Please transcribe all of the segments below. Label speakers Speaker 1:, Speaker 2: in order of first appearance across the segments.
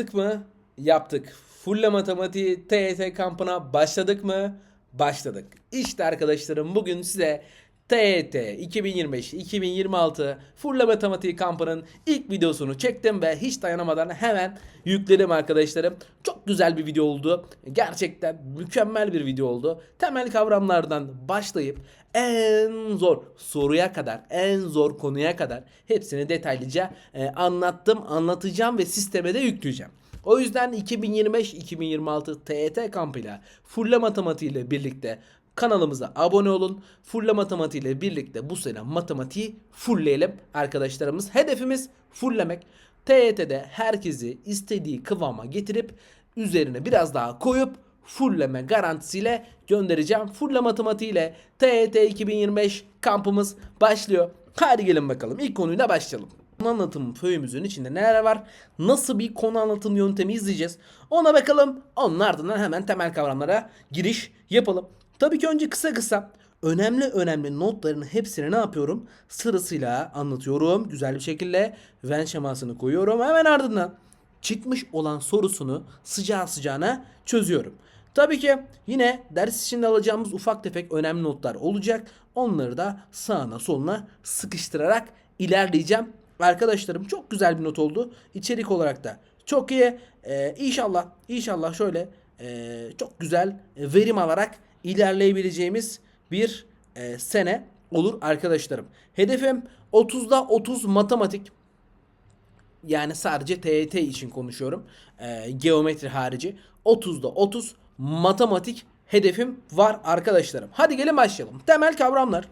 Speaker 1: Yaptık mı? Yaptık. Fulle matematiği TYT kampına başladık mı? Başladık. İşte arkadaşlarım bugün size TYT 2025-2026 Fulle Matematiği kampının ilk videosunu çektim ve hiç dayanamadan hemen yükledim arkadaşlarım. Çok güzel bir video oldu. Gerçekten mükemmel bir video oldu. Temel kavramlardan başlayıp en zor soruya kadar, en zor konuya kadar hepsini detaylıca e, anlattım, anlatacağım ve sisteme de yükleyeceğim. O yüzden 2025-2026 TET kampıyla Fulle Matematiği ile birlikte kanalımıza abone olun. Fulle Matematiği ile birlikte bu sene matematiği fullleyelim arkadaşlarımız. Hedefimiz fulllemek. TYT'de herkesi istediği kıvama getirip üzerine biraz daha koyup fullleme garantisiyle göndereceğim. Fulle matematiği ile TYT 2025 kampımız başlıyor. Hadi gelin bakalım ilk konuyla başlayalım. Konu anlatım föyümüzün içinde neler var? Nasıl bir konu anlatım yöntemi izleyeceğiz? Ona bakalım. Onun ardından hemen temel kavramlara giriş yapalım. Tabii ki önce kısa kısa önemli önemli notların hepsini ne yapıyorum? Sırasıyla anlatıyorum. Güzel bir şekilde Venn şemasını koyuyorum. Hemen ardından çıkmış olan sorusunu sıcağı sıcağına çözüyorum. Tabii ki yine ders içinde alacağımız ufak tefek önemli notlar olacak. Onları da sağına soluna sıkıştırarak ilerleyeceğim. Arkadaşlarım çok güzel bir not oldu. İçerik olarak da çok iyi. Ee, inşallah inşallah şöyle e, çok güzel e, verim alarak ilerleyebileceğimiz bir e, sene olur arkadaşlarım. Hedefim 30'da 30 matematik. Yani sadece TYT için konuşuyorum. Ee, geometri harici. 30'da 30 matematik hedefim var arkadaşlarım. Hadi gelin başlayalım. Temel kavramlar.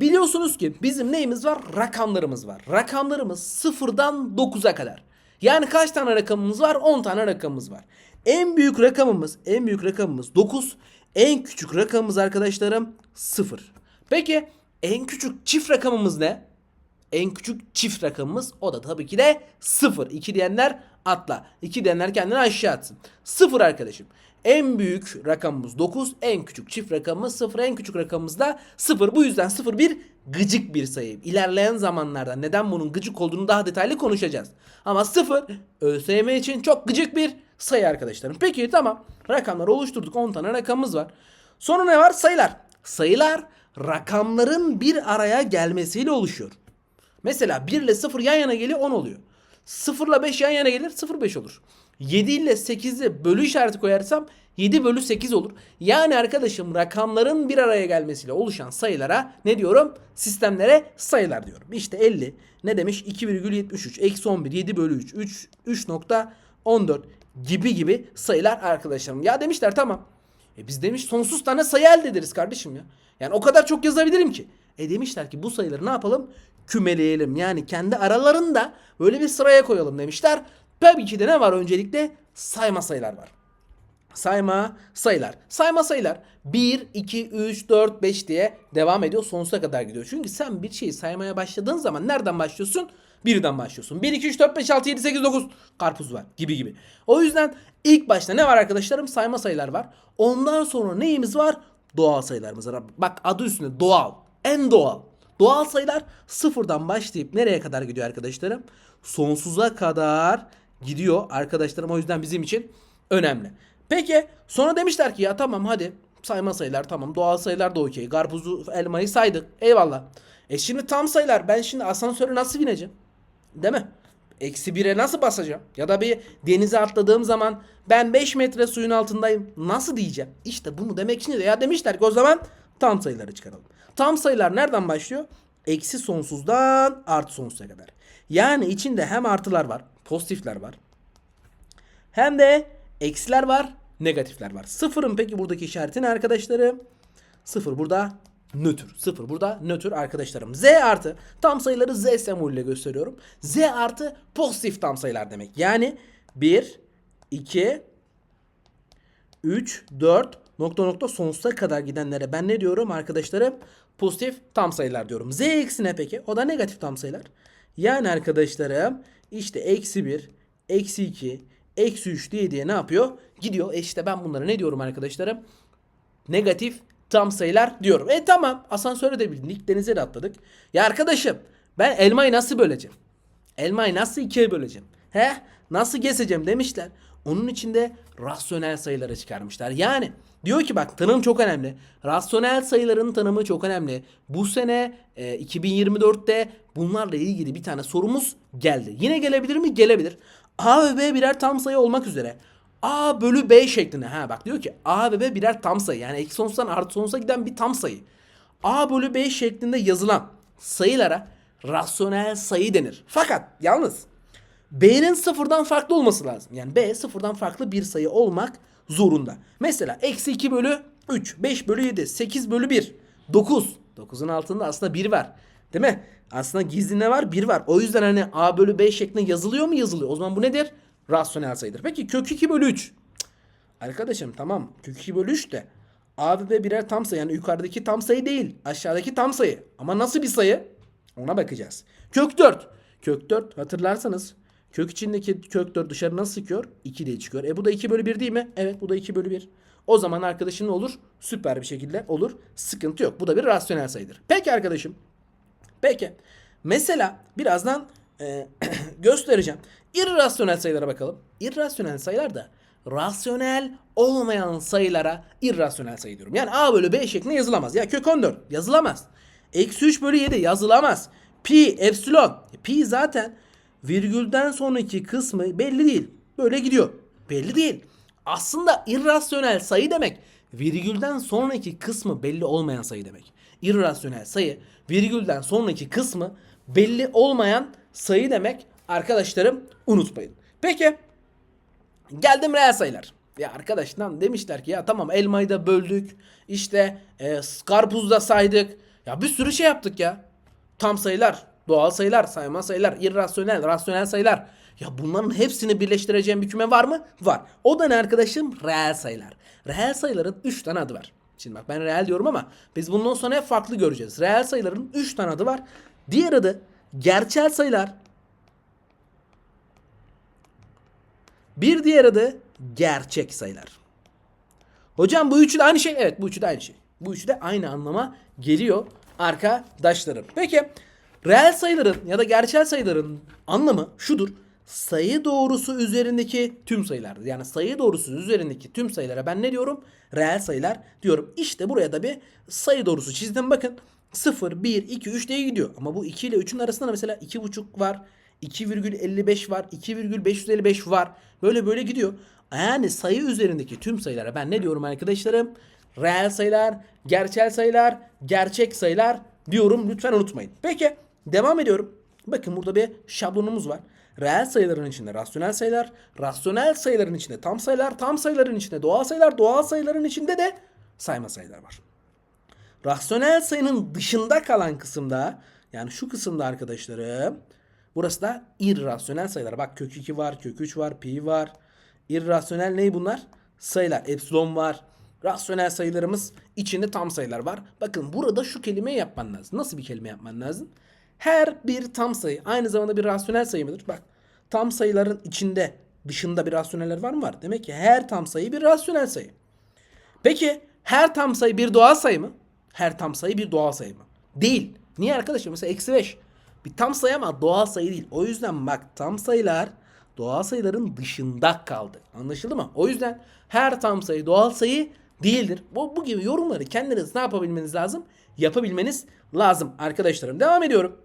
Speaker 1: Biliyorsunuz ki bizim neyimiz var? Rakamlarımız var. Rakamlarımız sıfırdan 9'a kadar. Yani kaç tane rakamımız var? 10 tane rakamımız var. En büyük rakamımız, en büyük rakamımız 9. En küçük rakamımız arkadaşlarım 0. Peki en küçük çift rakamımız ne? En küçük çift rakamımız o da tabii ki de 0. 2 diyenler atla. 2 diyenler kendini aşağı atsın. 0 arkadaşım. En büyük rakamımız 9, en küçük çift rakamımız 0, en küçük rakamımız da 0. Bu yüzden 0 bir gıcık bir sayı. İlerleyen zamanlarda neden bunun gıcık olduğunu daha detaylı konuşacağız. Ama 0 ÖSYM için çok gıcık bir sayı arkadaşlarım. Peki tamam. Rakamları oluşturduk. 10 tane rakamımız var. Sonra ne var? Sayılar. Sayılar rakamların bir araya gelmesiyle oluşuyor. Mesela 1 ile 0 yan yana geliyor 10 oluyor. 0 ile 5 yan yana gelir 0 5 olur. 7 ile 8'i bölü işareti koyarsam 7 bölü 8 olur. Yani arkadaşım rakamların bir araya gelmesiyle oluşan sayılara ne diyorum? Sistemlere sayılar diyorum. İşte 50 ne demiş? 2,73 eksi 11 7 bölü 3 3 3.14 gibi gibi sayılar arkadaşlarım. Ya demişler tamam. E biz demiş sonsuz tane sayı elde ederiz kardeşim ya. Yani o kadar çok yazabilirim ki. E demişler ki bu sayıları ne yapalım? Kümeleyelim. Yani kendi aralarında böyle bir sıraya koyalım demişler. Tabii ki de ne var öncelikle? Sayma sayılar var. Sayma sayılar. Sayma sayılar 1, 2, 3, 4, 5 diye devam ediyor. Sonsuza kadar gidiyor. Çünkü sen bir şeyi saymaya başladığın zaman nereden başlıyorsun? Birden başlıyorsun. 1, 2, 3, 4, 5, 6, 7, 8, 9 karpuz var gibi gibi. O yüzden ilk başta ne var arkadaşlarım? Sayma sayılar var. Ondan sonra neyimiz var? Doğal sayılarımız var. Bak adı üstünde doğal. En doğal. Doğal sayılar sıfırdan başlayıp nereye kadar gidiyor arkadaşlarım? Sonsuza kadar gidiyor arkadaşlarım. O yüzden bizim için önemli. Peki sonra demişler ki ya tamam hadi sayma sayılar tamam doğal sayılar da okey. Karpuzu elmayı saydık eyvallah. E şimdi tam sayılar ben şimdi asansöre nasıl bineceğim? Değil mi? Eksi 1'e nasıl basacağım? Ya da bir denize atladığım zaman ben 5 metre suyun altındayım. Nasıl diyeceğim? İşte bunu demek için de ya demişler ki o zaman tam sayıları çıkaralım. Tam sayılar nereden başlıyor? Eksi sonsuzdan artı sonsuza kadar. Yani içinde hem artılar var, pozitifler var. Hem de eksiler var, negatifler var. Sıfırın peki buradaki işareti ne arkadaşlarım? Sıfır burada nötr. Sıfır burada nötr arkadaşlarım. Z artı tam sayıları Z sembolüyle gösteriyorum. Z artı pozitif tam sayılar demek. Yani 1, 2, 3, 4 nokta nokta sonsuza kadar gidenlere ben ne diyorum arkadaşlarım? Pozitif tam sayılar diyorum. Z eksi ne peki? O da negatif tam sayılar. Yani arkadaşlarım işte eksi 1, eksi 2, eksi 3 diye diye ne yapıyor? Gidiyor. E işte ben bunlara ne diyorum arkadaşlarım? Negatif tam sayılar diyorum. E tamam asansöre de bindik denize de atladık. Ya arkadaşım ben elmayı nasıl böleceğim? Elmayı nasıl ikiye böleceğim? He? nasıl keseceğim demişler. Onun içinde rasyonel sayıları çıkarmışlar. Yani diyor ki bak tanım çok önemli. Rasyonel sayıların tanımı çok önemli. Bu sene e, 2024'te bunlarla ilgili bir tane sorumuz geldi. Yine gelebilir mi? Gelebilir. A ve B birer tam sayı olmak üzere. A bölü B şeklinde. Ha bak diyor ki A ve B birer tam sayı. Yani eksi sonsuzdan artı sonsuza giden bir tam sayı. A bölü B şeklinde yazılan sayılara rasyonel sayı denir. Fakat yalnız B'nin sıfırdan farklı olması lazım. Yani B sıfırdan farklı bir sayı olmak zorunda. Mesela eksi 2 bölü 3, 5 bölü 7, 8 bölü 1, 9. 9'un altında aslında 1 var. Değil mi? Aslında gizli ne var? 1 var. O yüzden hani A bölü B şeklinde yazılıyor mu? Yazılıyor. O zaman bu nedir? Rasyonel sayıdır. Peki kök 2 bölü 3. Cık. Arkadaşım tamam kök 2 bölü 3 de A ve B birer tam sayı. Yani yukarıdaki tam sayı değil. Aşağıdaki tam sayı. Ama nasıl bir sayı? Ona bakacağız. Kök 4. Kök 4 hatırlarsanız kök içindeki kök 4 dışarı nasıl çıkıyor? 2 diye çıkıyor. E bu da 2 bölü 1 değil mi? Evet bu da 2 bölü 1. O zaman arkadaşın ne olur? Süper bir şekilde olur. Sıkıntı yok. Bu da bir rasyonel sayıdır. Peki arkadaşım. Peki. Mesela birazdan e, göstereceğim. İrrasyonel sayılara bakalım. İrrasyonel sayılar da rasyonel olmayan sayılara irrasyonel sayı diyorum. Yani a bölü b şeklinde yazılamaz. Ya kök 14 yazılamaz. Eksi 3 bölü 7 yazılamaz. Pi, epsilon. Pi zaten virgülden sonraki kısmı belli değil. Böyle gidiyor. Belli değil. Aslında irrasyonel sayı demek virgülden sonraki kısmı belli olmayan sayı demek. İrrasyonel sayı virgülden sonraki kısmı belli olmayan sayı demek arkadaşlarım unutmayın. Peki geldim reel sayılar. Ya arkadaşlar demişler ki ya tamam elmayı da böldük. İşte e, karpuzu da saydık. Ya bir sürü şey yaptık ya. Tam sayılar, doğal sayılar, sayma sayılar, irrasyonel, rasyonel sayılar. Ya bunların hepsini birleştireceğim bir küme var mı? Var. O da ne arkadaşım? Reel sayılar. Reel sayıların 3 tane adı var. Şimdi bak ben reel diyorum ama biz bundan sonra hep farklı göreceğiz. Reel sayıların 3 tane adı var. Diğer adı gerçel sayılar. Bir diğer adı gerçek sayılar. Hocam bu üçü de aynı şey. Evet bu üçü de aynı şey. Bu üçü de aynı anlama geliyor arkadaşlarım. Peki reel sayıların ya da gerçel sayıların anlamı şudur. Sayı doğrusu üzerindeki tüm sayılardır. Yani sayı doğrusu üzerindeki tüm sayılara ben ne diyorum? Reel sayılar diyorum. İşte buraya da bir sayı doğrusu çizdim. Bakın 0, 1, 2, 3 diye gidiyor. Ama bu 2 ile 3'ün arasında da mesela 2,5 var. 2,55 var. 2,555 var. Böyle böyle gidiyor. Yani sayı üzerindeki tüm sayılara ben ne diyorum arkadaşlarım? Reel sayılar, gerçel sayılar, gerçek sayılar diyorum. Lütfen unutmayın. Peki devam ediyorum. Bakın burada bir şablonumuz var. Reel sayıların içinde rasyonel sayılar, rasyonel sayıların içinde tam sayılar, tam sayıların içinde doğal sayılar, doğal sayıların içinde de sayma sayılar var. Rasyonel sayının dışında kalan kısımda yani şu kısımda arkadaşlarım burası da irrasyonel sayılar. Bak kök 2 var, kök 3 var, pi var. İrrasyonel ne bunlar? Sayılar. Epsilon var. Rasyonel sayılarımız içinde tam sayılar var. Bakın burada şu kelimeyi yapman lazım. Nasıl bir kelime yapman lazım? Her bir tam sayı aynı zamanda bir rasyonel sayı mıdır? Bak tam sayıların içinde dışında bir rasyoneller var mı? Var. Demek ki her tam sayı bir rasyonel sayı. Peki her tam sayı bir doğal sayı mı? Her tam sayı bir doğal sayı mı? Değil. Niye arkadaşlar? Mesela eksi 5. Bir tam sayı ama doğal sayı değil. O yüzden bak tam sayılar doğal sayıların dışında kaldı. Anlaşıldı mı? O yüzden her tam sayı doğal sayı değildir. Bu, bu gibi yorumları kendiniz ne yapabilmeniz lazım? Yapabilmeniz lazım arkadaşlarım. Devam ediyorum.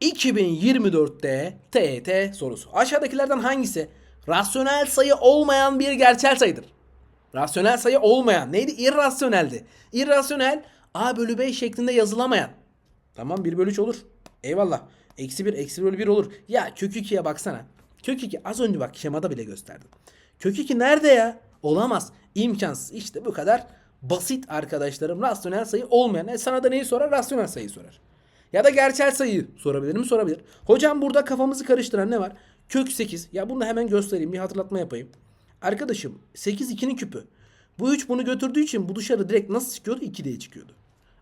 Speaker 1: 2024'te TET sorusu. Aşağıdakilerden hangisi rasyonel sayı olmayan bir gerçel sayıdır? Rasyonel sayı olmayan neydi? İrrasyoneldi. İrrasyonel a bölü b şeklinde yazılamayan. Tamam 1 bölü 3 olur. Eyvallah. Eksi 1 eksi bölü 1 olur. Ya kök 2'ye baksana. Kök 2 az önce bak şemada bile gösterdim. Kök 2 nerede ya? Olamaz. İmkansız. İşte bu kadar basit arkadaşlarım. Rasyonel sayı olmayan. E sana da neyi sorar? Rasyonel sayı sorar. Ya da gerçel sayıyı sorabilir mi? Sorabilir. Hocam burada kafamızı karıştıran ne var? Kök 8. Ya bunu da hemen göstereyim. Bir hatırlatma yapayım. Arkadaşım 8 2'nin küpü. Bu 3 bunu götürdüğü için bu dışarı direkt nasıl çıkıyordu? 2 diye çıkıyordu.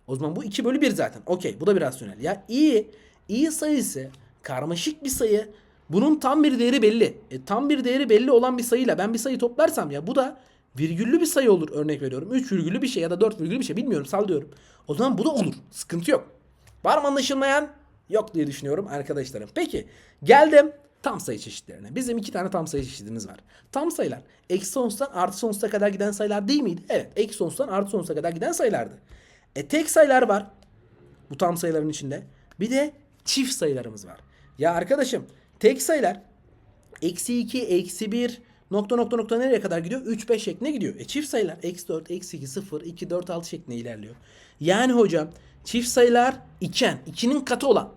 Speaker 1: O zaman bu 2 bölü 1 zaten. Okey bu da bir rasyonel. Ya i, i sayısı karmaşık bir sayı. Bunun tam bir değeri belli. E, tam bir değeri belli olan bir sayıyla ben bir sayı toplarsam ya bu da virgüllü bir sayı olur örnek veriyorum. 3 virgüllü bir şey ya da 4 virgüllü bir şey bilmiyorum sallıyorum. O zaman bu da olur. Sıkıntı yok. Var mı anlaşılmayan? Yok diye düşünüyorum arkadaşlarım. Peki geldim tam sayı çeşitlerine. Bizim iki tane tam sayı çeşidimiz var. Tam sayılar eksi sonsuzdan artı sonsuza kadar giden sayılar değil miydi? Evet eksi sonsuzdan artı sonsuza kadar giden sayılardı. E tek sayılar var bu tam sayıların içinde. Bir de çift sayılarımız var. Ya arkadaşım tek sayılar eksi 2, eksi 1 nokta nokta nokta nereye kadar gidiyor? 3, 5 şeklinde gidiyor. E çift sayılar eksi 4, eksi 2, 0, 2, 4, 6 şeklinde ilerliyor. Yani hocam çift sayılar iken, 2'nin katı olan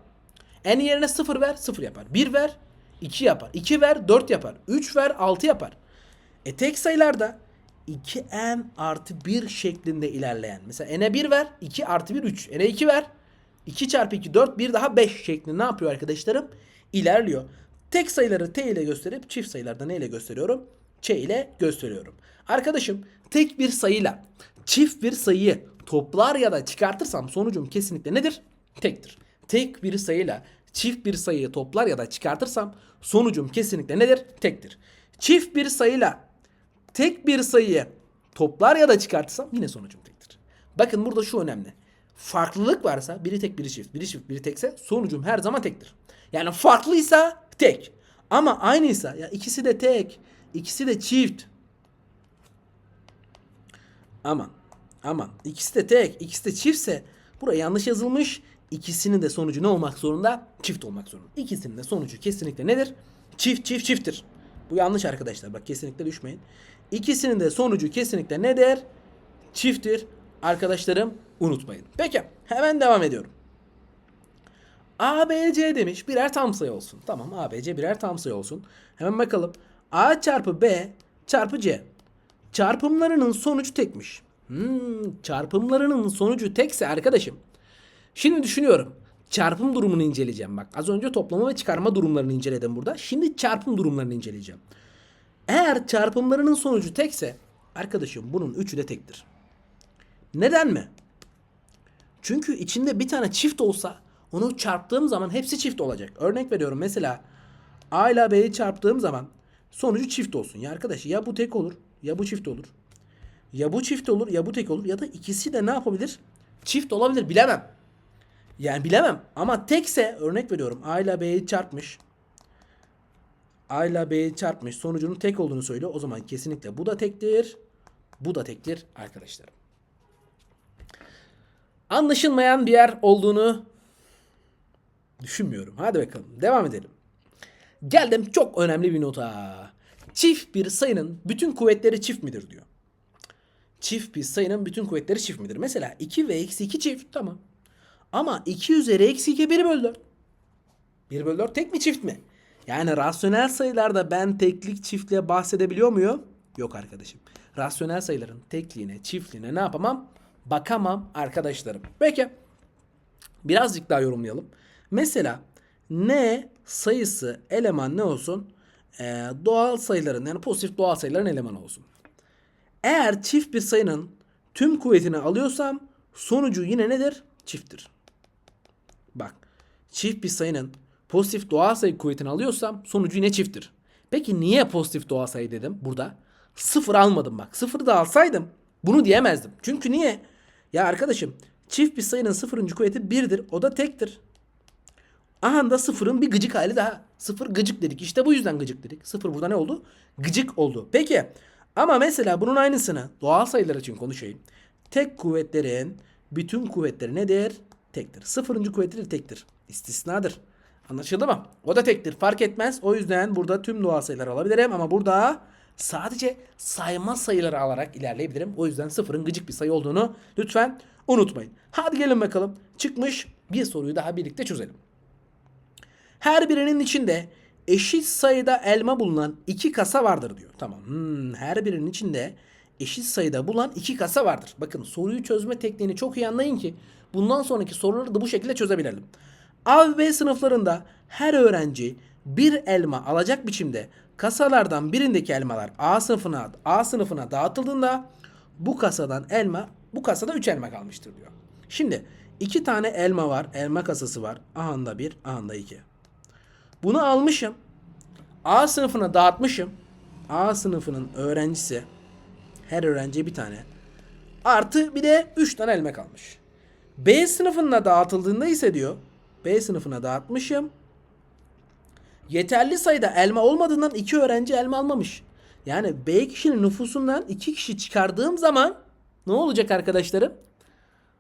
Speaker 1: en yerine 0 ver 0 yapar. 1 ver 2 yapar. 2 ver 4 yapar. 3 ver 6 yapar. E tek sayılarda 2n artı 1 şeklinde ilerleyen. Mesela n'e 1 ver 2 artı 1 3. n'e 2 ver 2 çarpı 2 4 1 daha 5 şeklinde ne yapıyor arkadaşlarım? İlerliyor. Tek sayıları t ile gösterip çift sayılarda ne ile gösteriyorum? ç ile gösteriyorum. Arkadaşım tek bir sayıyla çift bir sayıyı toplar ya da çıkartırsam sonucum kesinlikle nedir? Tektir. Tek bir sayıyla çift bir sayıyı toplar ya da çıkartırsam sonucum kesinlikle nedir? Tektir. Çift bir sayıyla tek bir sayıyı toplar ya da çıkartırsam yine sonucum tektir. Bakın burada şu önemli. Farklılık varsa biri tek biri çift, biri çift biri tekse sonucum her zaman tektir. Yani farklıysa tek. Ama aynıysa ya ikisi de tek, ikisi de çift. Aman aman ikisi de tek, ikisi de çiftse buraya yanlış yazılmış. İkisinin de sonucu ne olmak zorunda? Çift olmak zorunda. İkisinin de sonucu kesinlikle nedir? Çift çift çifttir. Bu yanlış arkadaşlar. Bak kesinlikle düşmeyin. İkisinin de sonucu kesinlikle nedir? Çifttir. Arkadaşlarım unutmayın. Peki hemen devam ediyorum. A, B, C demiş birer tam sayı olsun. Tamam A, B, C birer tam sayı olsun. Hemen bakalım. A çarpı B çarpı C. Çarpımlarının sonucu tekmiş. Hmm, çarpımlarının sonucu tekse arkadaşım. Şimdi düşünüyorum. Çarpım durumunu inceleyeceğim. Bak az önce toplama ve çıkarma durumlarını inceledim burada. Şimdi çarpım durumlarını inceleyeceğim. Eğer çarpımlarının sonucu tekse arkadaşım bunun üçü de tektir. Neden mi? Çünkü içinde bir tane çift olsa onu çarptığım zaman hepsi çift olacak. Örnek veriyorum mesela A ile B'yi çarptığım zaman sonucu çift olsun. Ya arkadaş ya bu tek olur ya bu çift olur. Ya bu çift olur ya bu tek olur ya da ikisi de ne yapabilir? Çift olabilir bilemem. Yani bilemem ama tekse örnek veriyorum A ile B'yi çarpmış. A ile B'yi çarpmış sonucunun tek olduğunu söylüyor. O zaman kesinlikle bu da tektir. Bu da tektir arkadaşlarım. Anlaşılmayan bir yer olduğunu düşünmüyorum. Hadi bakalım devam edelim. Geldim çok önemli bir nota. Çift bir sayının bütün kuvvetleri çift midir diyor. Çift bir sayının bütün kuvvetleri çift midir? Mesela 2 ve eksi 2 çift tamam. Ama 2 üzeri eksi 2 1 bölü 4. 1 bölü 4 tek mi çift mi? Yani rasyonel sayılarda ben teklik çiftliğe bahsedebiliyor muyum? Yok arkadaşım. Rasyonel sayıların tekliğine, çiftliğine ne yapamam? Bakamam arkadaşlarım. Peki. Birazcık daha yorumlayalım. Mesela n sayısı eleman ne olsun? Ee, doğal sayıların yani pozitif doğal sayıların elemanı olsun. Eğer çift bir sayının tüm kuvvetini alıyorsam sonucu yine nedir? Çifttir. Bak çift bir sayının pozitif doğal sayı kuvvetini alıyorsam sonucu yine çifttir. Peki niye pozitif doğal sayı dedim burada? Sıfır almadım bak. Sıfır da alsaydım bunu diyemezdim. Çünkü niye? Ya arkadaşım çift bir sayının sıfırıncı kuvveti birdir. O da tektir. Aha da sıfırın bir gıcık hali daha. Sıfır gıcık dedik. İşte bu yüzden gıcık dedik. Sıfır burada ne oldu? Gıcık oldu. Peki ama mesela bunun aynısını doğal sayılar için konuşayım. Tek kuvvetlerin bütün kuvvetleri nedir? Tektir. Sıfırıncı kuvvetleri tektir. İstisnadır. Anlaşıldı mı? O da tektir. Fark etmez. O yüzden burada tüm doğal sayıları alabilirim ama burada sadece sayma sayıları alarak ilerleyebilirim. O yüzden sıfırın gıcık bir sayı olduğunu lütfen unutmayın. Hadi gelin bakalım. Çıkmış bir soruyu daha birlikte çözelim. Her birinin içinde eşit sayıda elma bulunan iki kasa vardır diyor. Tamam. Hmm, her birinin içinde eşit sayıda bulunan iki kasa vardır. Bakın soruyu çözme tekniğini çok iyi anlayın ki bundan sonraki soruları da bu şekilde çözebilelim. A ve B sınıflarında her öğrenci bir elma alacak biçimde kasalardan birindeki elmalar A sınıfına A sınıfına dağıtıldığında bu kasadan elma bu kasada 3 elma kalmıştır diyor. Şimdi iki tane elma var. Elma kasası var. Ahanda bir, ahanda iki. Bunu almışım. A sınıfına dağıtmışım. A sınıfının öğrencisi her öğrenciye bir tane. Artı bir de 3 tane elma kalmış. B sınıfına dağıtıldığında ise diyor B sınıfına dağıtmışım. yeterli sayıda elma olmadığından iki öğrenci elma almamış. Yani B kişinin nüfusundan iki kişi çıkardığım zaman ne olacak arkadaşlarım?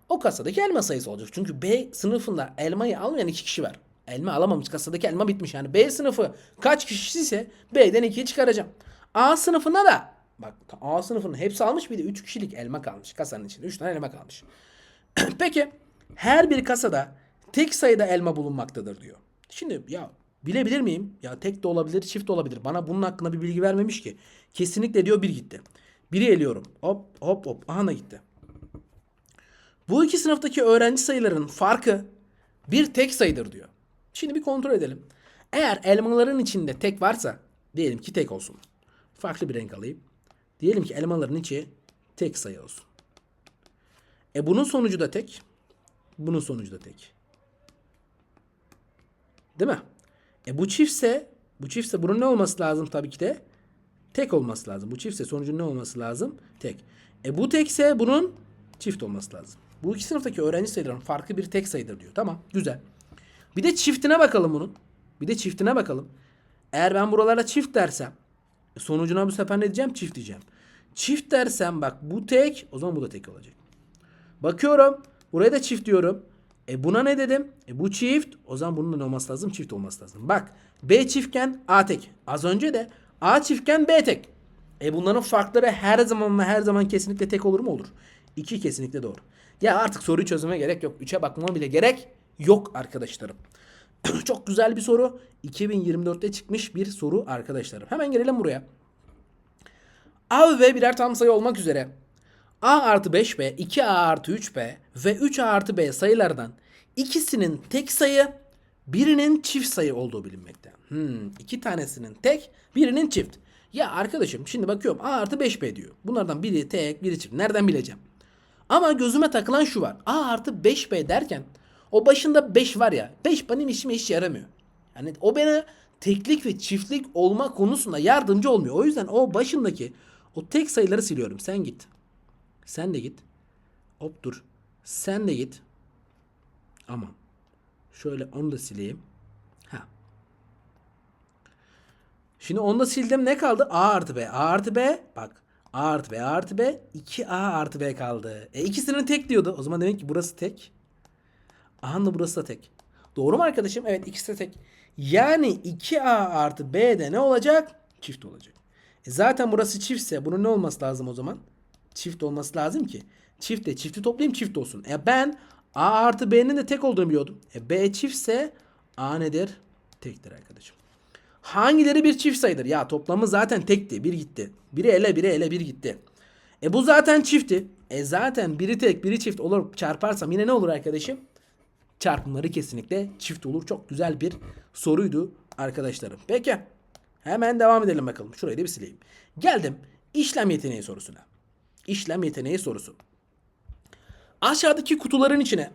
Speaker 1: O kasadaki elma sayısı olacak. Çünkü B sınıfında elmayı almayan iki kişi var. Elma alamamış. Kasadaki elma bitmiş. Yani B sınıfı kaç kişi ise B'den 2'yi çıkaracağım. A sınıfında da bak A sınıfının hepsi almış bir de 3 kişilik elma kalmış. Kasanın içinde 3 tane elma kalmış. Peki her bir kasada tek sayıda elma bulunmaktadır diyor. Şimdi ya bilebilir miyim? Ya tek de olabilir, çift de olabilir. Bana bunun hakkında bir bilgi vermemiş ki. Kesinlikle diyor bir gitti. Biri eliyorum. Hop hop hop. Aha gitti. Bu iki sınıftaki öğrenci sayılarının farkı bir tek sayıdır diyor. Şimdi bir kontrol edelim. Eğer elmaların içinde tek varsa diyelim ki tek olsun. Farklı bir renk alayım. Diyelim ki elmaların içi tek sayı olsun. E bunun sonucu da tek. Bunun sonucu da tek. Değil mi? E bu çiftse bu çiftse bunun ne olması lazım tabii ki de? Tek olması lazım. Bu çiftse sonucun ne olması lazım? Tek. E bu tekse bunun çift olması lazım. Bu iki sınıftaki öğrenci sayılarının farkı bir tek sayıdır diyor. Tamam güzel. Bir de çiftine bakalım bunun. Bir de çiftine bakalım. Eğer ben buralara çift dersem e, sonucuna bu sefer ne diyeceğim? Çift diyeceğim. Çift dersem bak bu tek o zaman bu da tek olacak. Bakıyorum. Buraya da çift diyorum. E buna ne dedim? E bu çift. O zaman bunun ne olması lazım? Çift olması lazım. Bak B çiftken A tek. Az önce de A çiftken B tek. E bunların farkları her zaman ve her zaman kesinlikle tek olur mu? Olur. 2 kesinlikle doğru. Ya artık soruyu çözüme gerek yok. 3'e bakmama bile gerek yok arkadaşlarım. Çok güzel bir soru. 2024'te çıkmış bir soru arkadaşlarım. Hemen gelelim buraya. A ve birer tam sayı olmak üzere A artı 5B, 2A artı 3B ve 3A artı B sayılardan ikisinin tek sayı, birinin çift sayı olduğu bilinmekte. Hmm, iki tanesinin tek, birinin çift. Ya arkadaşım şimdi bakıyorum A artı 5B diyor. Bunlardan biri tek, biri çift. Nereden bileceğim? Ama gözüme takılan şu var. A artı 5B derken o başında 5 var ya. 5 benim işime hiç yaramıyor. Yani o bana teklik ve çiftlik olma konusunda yardımcı olmuyor. O yüzden o başındaki o tek sayıları siliyorum. Sen git. Sen de git. Hop dur. Sen de git. Aman. Şöyle onu da sileyim. Ha. Şimdi onu da sildim. Ne kaldı? A artı B. A artı B. Bak. A artı B. A artı B. 2A artı B kaldı. E ikisinin tek diyordu. O zaman demek ki burası tek. Aha da burası da tek. Doğru mu arkadaşım? Evet ikisi de tek. Yani 2A artı B'de ne olacak? Çift olacak. E zaten burası çiftse bunun ne olması lazım o zaman? Çift olması lazım ki. Çiftle çifti toplayayım çift olsun. E ben A artı B'nin de tek olduğunu biliyordum. E B çiftse A nedir? Tektir arkadaşım. Hangileri bir çift sayıdır? Ya toplamı zaten tekti. Bir gitti. Biri ele biri ele bir gitti. E bu zaten çifti. E zaten biri tek biri çift olur çarparsam yine ne olur arkadaşım? Çarpımları kesinlikle çift olur. Çok güzel bir soruydu arkadaşlarım. Peki. Hemen devam edelim bakalım. Şurayı da bir sileyim. Geldim işlem yeteneği sorusuna. İşlem yeteneği sorusu. Aşağıdaki kutuların içine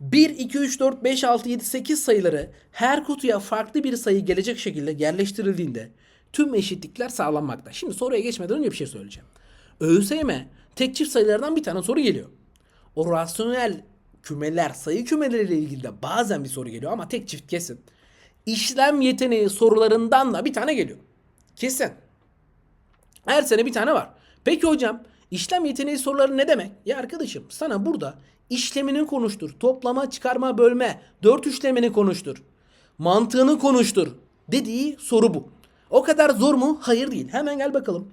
Speaker 1: 1, 2, 3, 4, 5, 6, 7, 8 sayıları her kutuya farklı bir sayı gelecek şekilde yerleştirildiğinde tüm eşitlikler sağlanmakta. Şimdi soruya geçmeden önce bir şey söyleyeceğim. ÖSYM tek çift sayılardan bir tane soru geliyor. O rasyonel kümeler, sayı kümeleriyle ilgili de bazen bir soru geliyor ama tek çift kesin. İşlem yeteneği sorularından da bir tane geliyor. Kesin. Her sene bir tane var. Peki hocam işlem yeteneği soruları ne demek? Ya arkadaşım sana burada işlemini konuştur. Toplama, çıkarma, bölme, dört işlemini konuştur. Mantığını konuştur. Dediği soru bu. O kadar zor mu? Hayır değil. Hemen gel bakalım.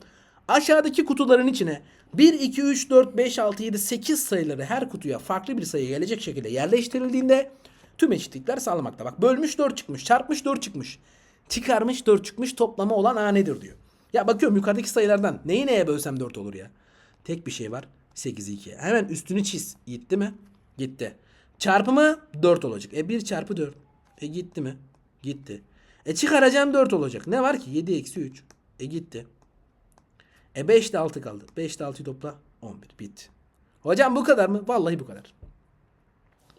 Speaker 1: Aşağıdaki kutuların içine 1, 2, 3, 4, 5, 6, 7, 8 sayıları her kutuya farklı bir sayı gelecek şekilde yerleştirildiğinde tüm eşitlikler sağlamakta. Bak bölmüş 4 çıkmış, çarpmış 4 çıkmış. Çıkarmış 4 çıkmış toplama olan A nedir diyor. Ya bakıyorum yukarıdaki sayılardan neyi neye bölsem 4 olur ya. Tek bir şey var 8'i 2'ye. Hemen üstünü çiz. Gitti mi? Gitti. Çarpımı 4 olacak. E 1 çarpı 4. E gitti mi? Gitti. E çıkaracağım 4 olacak. Ne var ki? 7 eksi 3. E gitti. E 5 de 6 kaldı. 5 de 6'yı topla 11. Bitti. Hocam bu kadar mı? Vallahi bu kadar.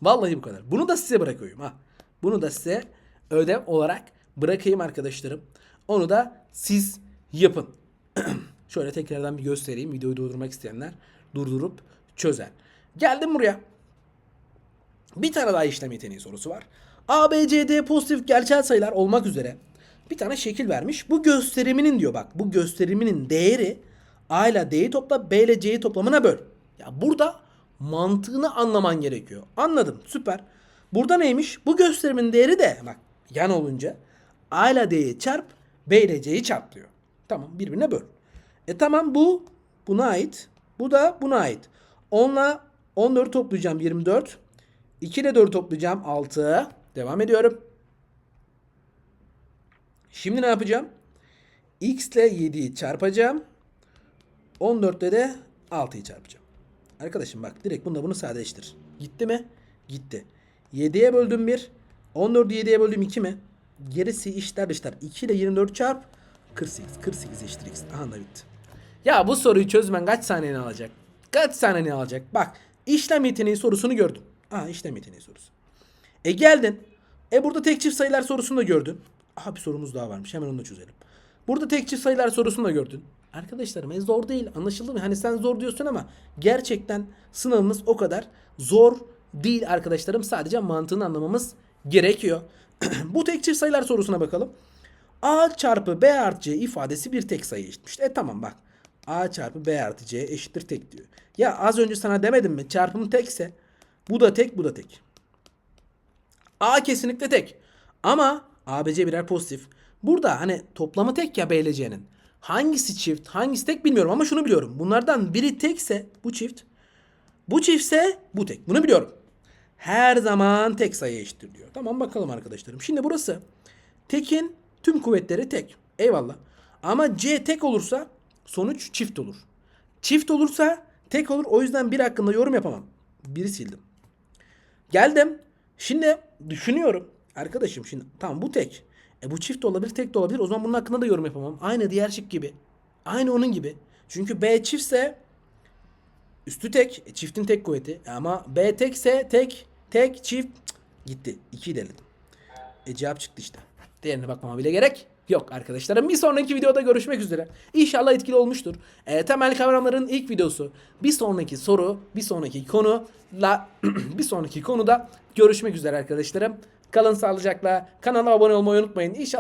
Speaker 1: Vallahi bu kadar. Bunu da size bırakıyorum ha. Bunu da size ödev olarak bırakayım arkadaşlarım. Onu da siz yapın. Şöyle tekrardan bir göstereyim. Videoyu durdurmak isteyenler durdurup çözer. Geldim buraya. Bir tane daha işlem yeteneği sorusu var. A, B, C, D pozitif gerçel sayılar olmak üzere bir tane şekil vermiş. Bu gösteriminin diyor bak. Bu gösteriminin değeri A ile D'yi topla B ile C'yi toplamına böl. Ya burada mantığını anlaman gerekiyor. Anladım. Süper. Burada neymiş? Bu gösterimin değeri de bak yan olunca A ile D'yi çarp B ile C'yi çarp diyor. Tamam birbirine böl. E tamam bu buna ait. Bu da buna ait. 10 ile 14 toplayacağım 24. 2 ile 4 toplayacağım 6. Devam ediyorum. Şimdi ne yapacağım? X ile 7'yi çarpacağım. 14 ile de 6'yı çarpacağım. Arkadaşım bak direkt bunda bunu sadeleştir. Gitti mi? Gitti. 7'ye böldüm 1. 14'ü 7'ye böldüm 2 mi? Gerisi işler dışlar. 2 ile 24 çarp 48. 48 eşittir x. Aha da bitti. Ya bu soruyu çözmen kaç saniyeni alacak? Kaç saniyeni alacak? Bak işlem yeteneği sorusunu gördün. Aha işlem yeteneği sorusu. E geldin. E burada tek çift sayılar sorusunu da gördün. Aha bir sorumuz daha varmış. Hemen onu da çözelim. Burada tek çift sayılar sorusunu da gördün. Arkadaşlarım e zor değil. Anlaşıldı mı? Hani sen zor diyorsun ama gerçekten sınavımız o kadar zor değil arkadaşlarım. Sadece mantığını anlamamız gerekiyor. Bu tek çift sayılar sorusuna bakalım. A çarpı B artı C ifadesi bir tek sayı eşitmiş. E tamam bak. A çarpı B artı C eşittir tek diyor. Ya az önce sana demedim mi? Çarpım tekse bu da tek bu da tek. A kesinlikle tek. Ama ABC birer pozitif. Burada hani toplamı tek ya B ile C'nin. Hangisi çift, hangisi tek bilmiyorum ama şunu biliyorum. Bunlardan biri tekse bu çift. Bu çiftse bu tek. Bunu biliyorum. Her zaman tek sayı eşittir diyor. Tamam bakalım arkadaşlarım. Şimdi burası tekin tüm kuvvetleri tek. Eyvallah. Ama C tek olursa sonuç çift olur. Çift olursa tek olur. O yüzden bir hakkında yorum yapamam. Biri sildim. Geldim. Şimdi düşünüyorum. Arkadaşım şimdi tamam bu tek. E bu çift de olabilir tek de olabilir. O zaman bunun hakkında da yorum yapamam. Aynı diğer şık gibi. Aynı onun gibi. Çünkü B çiftse üstü tek. e, çiftin tek kuvveti. E ama B tekse tek tek çift cık, gitti. 2'yi deledim. E cevap çıktı işte. Diğerine bakmama bile gerek yok arkadaşlarım. Bir sonraki videoda görüşmek üzere. İnşallah etkili olmuştur. E, temel kavramların ilk videosu. Bir sonraki soru, bir sonraki konuyla bir sonraki konuda görüşmek üzere arkadaşlarım. Kalın sağlıcakla. Kanala abone olmayı unutmayın. İnşallah